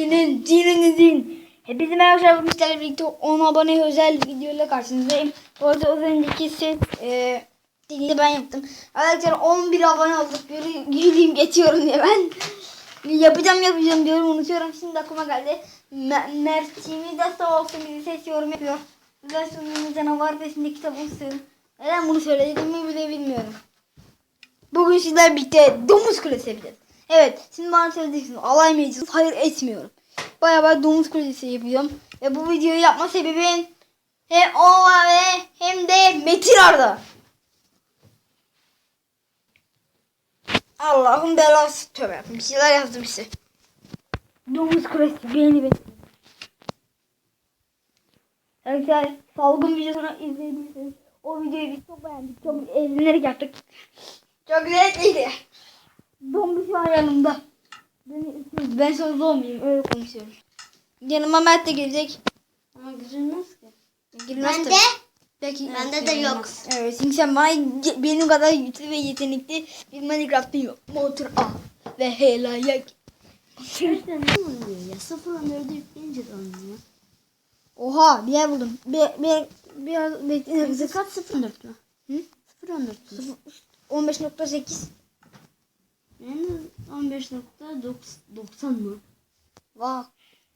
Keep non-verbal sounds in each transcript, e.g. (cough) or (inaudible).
Dinin dinin din. Hepinize merhaba arkadaşlar. Birlikte 10 abone özel videoyla karşınızdayım. Bu arada az önceki ses e, dediğini ben yaptım. Arkadaşlar 11 abone olduk. Güleyim geçiyorum diye ben. Yapacağım yapacağım diyorum unutuyorum. Şimdi aklıma geldi. Me- Mert'imi de sağ olsun bizi ses yorum yapıyor. Güzel sunumlu canavar pesinde kitabı istiyorum. Neden bunu söylediğimi bile bilmiyorum. Bugün sizler birlikte domuz kulesi yapacağız. Evet şimdi bana söyleyeceksiniz alay mı ediyorsunuz? Hayır etmiyorum. Baya baya domuz kulesi yapıyorum. Ve bu videoyu yapma sebebim hem o ve hem de Metin Arda. Allah'ın belası tövbe. Bir şeyler yazdım işte. Domuz kulesi beni bekliyor. Arkadaşlar salgın videosunu izlediyseniz o videoyu biz çok beğendik. Çok eğlenerek yaptık. Çok zevkliydi. Zombi şu an yanımda. Ben, ben sonra zombiyim öyle konuşuyorum. Yanıma Mert de gelecek. Ama girilmez ki. Girmez Bende? tabii. Belki Bende de yok. Evet çünkü sen bana benim kadar güçlü ve yetenekli bir Minecraft'ın yok. Motor A ve hela yak. Gerçekten ne oluyor ya? Sıfırdan dörde yükleyince de olmuyor. Oha bir yer buldum. Bir, bir, biraz bekleyin. Bize kaç sıfır dört mü? Hı? Sıfır on dört mü? 15.8 Yani 15.90 mı? Vah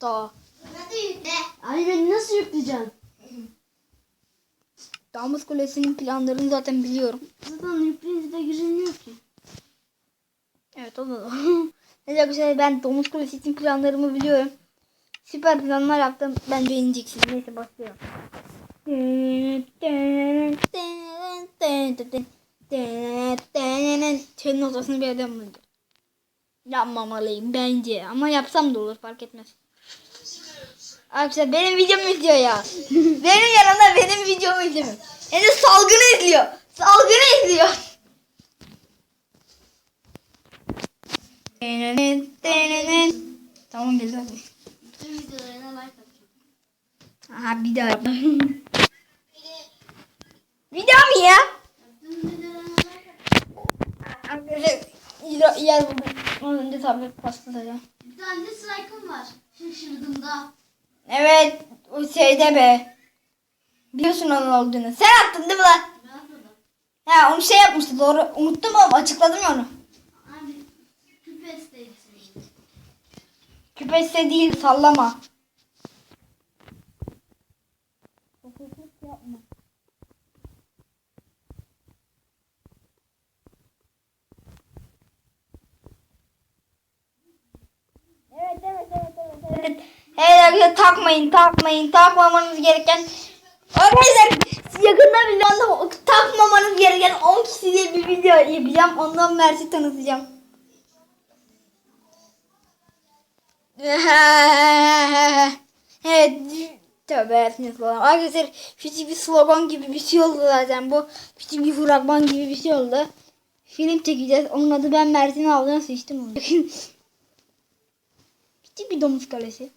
da. Hadi yükle. Ay ben nasıl yükleyeceğim? Damız Kulesi'nin planlarını zaten biliyorum. Zaten yükleyince de girilmiyor ki. Evet o da. Neyse arkadaşlar ben Domuz Kulesi için planlarımı biliyorum. Süper planlar yaptım. Bence beğeneceksiniz. Neyse başlıyorum. Senin odasını bir yerden bulacağım. Yapmamalıyım bence. Ama yapsam da olur fark etmez. Arkadaşlar benim videomu izliyor ya. (laughs) benim yanımda benim videomu izliyor. De salgını izliyor. Salgını izliyor. Tamam güzel. Bütün videolarına like atacağım. Aha bir daha yap. (laughs) bir daha mı ya? Arkadaşlar yer, buldum. Onun önce tablet patlatacağım. Bir tane de strike'ım var. Şaşırdığımda. Evet o şeyde be. Biliyorsun onun olduğunu. Sen attın değil mi lan? Ben atmadım. Ha onu şey yapmıştı doğru. Unuttum ama açıkladım ya onu. Abi senin. Küpeste değil sallama. Evet evet evet Evet, evet arkadaşlar takmayın takmayın takmamanız gereken Arkadaşlar yakında bir anda takmamanız gereken 10 kişiyle bir video yapacağım. Ondan Mert'i tanıtacağım. (laughs) evet. Tövbe falan. Arkadaşlar küçük bir slogan gibi bir şey oldu zaten bu. Küçük bir fragman gibi bir şey oldu. Film çekeceğiz. Onun adı ben Mert'in aldığını seçtim onu. Küçük bir domuz kalesi.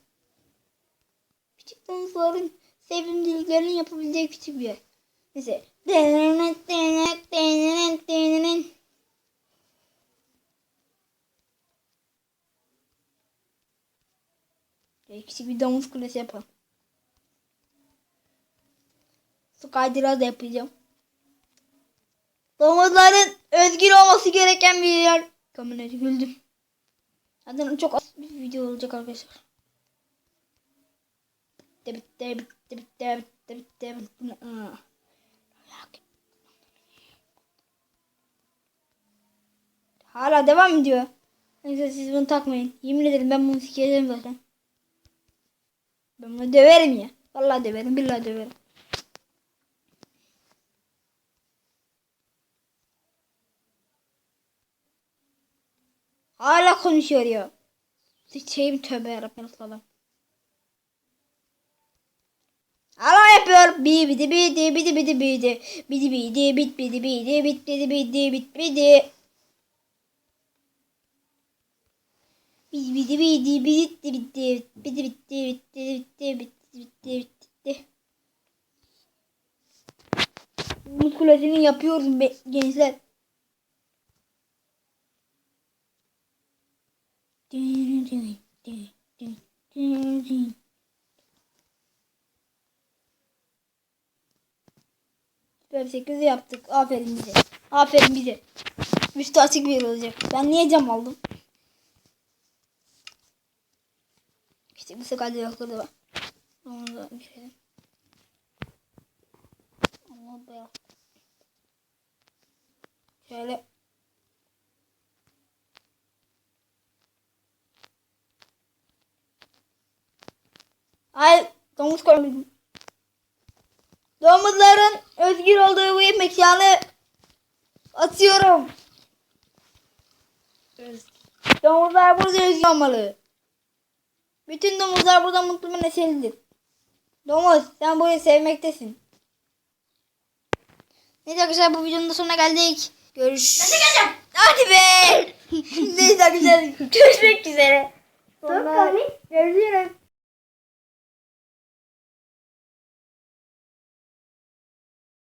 Küçük domuzların sevimliliklerini yapabileceği küçük bir yer. Neyse. Küçük bir domuz kulesi yapalım. Su kaydırağı da yapacağım. Domuzların özgür olması gereken bir yer. Kamerayı güldüm. Zaten çok bir video olacak arkadaşlar. Bitti bitti bitti bitti bitti. Aa. Hala devam ediyor. Neyse siz bunu takmayın. Yemin ederim ben bunu sikeceğim zaten. Ben bunu döverim ya. Vallahi döverim, billahi döverim. Hala konuşuyor ya. Şeyim tövbe yarabbim falan. Hala yapıyor. Bi bidi bidi bidi bidi bidi. Bidi bidi bit bidi bidi bit bidi bidi bit bidi. Bidi bidi bidi bitti bitti bidi bitti bitti bitti bitti bitti bitti. Muskulasını yapıyoruz be, gençler. Web 8 yaptık. Aferin bize. Aferin bize. Üstü açık bir olacak. Ben niye cam aldım? İşte bu sefer de yakları var. Onu da bir şey. Allah be. Şöyle Ay domuz koydum. Domuzların özgür olduğu bir mekanı atıyorum. Domuzlar burada özgür olmalı. Bütün domuzlar burada mutlu ve neşelidir. Domuz sen burayı sevmektesin. Neyse arkadaşlar bu videonun da sonuna geldik. Görüş. Hadi be. (laughs) Neyse arkadaşlar görüşmek üzere. Sonra görüşürüz.